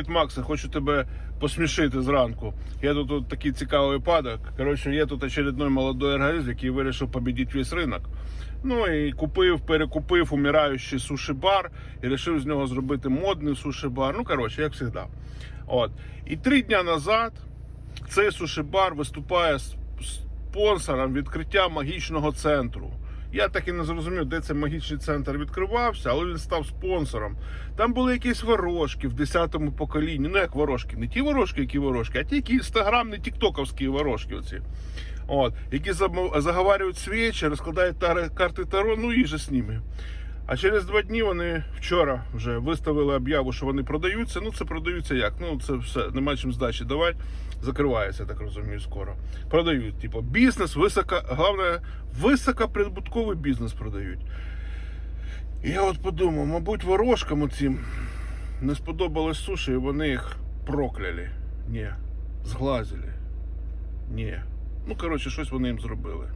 Привіт, Макса. Хочу тебе посмішити зранку. Є тут, тут такий цікавий випадок. Коротше, є тут очередной молодой організм, який вирішив побідити весь ринок. Ну і купив, перекупив умираючий суші-бар і вирішив з нього зробити модний суші-бар. Ну, коротше, як завжди. От. І три дня назад цей суші-бар виступає спонсором відкриття магічного центру. Я так і не зрозумів, де цей магічний центр відкривався, але він став спонсором. Там були якісь ворожки в 10-му поколінні. Ну як ворожки, не ті ворожки, які ворожки, а ті, які інстаграмні, тіктоковські ворожки. Оці. От, які заговарюють свічі, розкладають тари- карти Таро, ну і же з ними. А через два дні вони вчора вже виставили об'яву, що вони продаються. Ну це продаються як? Ну це все, нема чим здачі давати. Закривається, так розумію, скоро. Продають. Типу, бізнес, високо, головне, високоприбутковий бізнес продають. І я от подумав, мабуть, ворожкам оцім не сподобалось суші, і вони їх прокляли. Ні. Зглазили. Ні. Ну, коротше, щось вони їм зробили.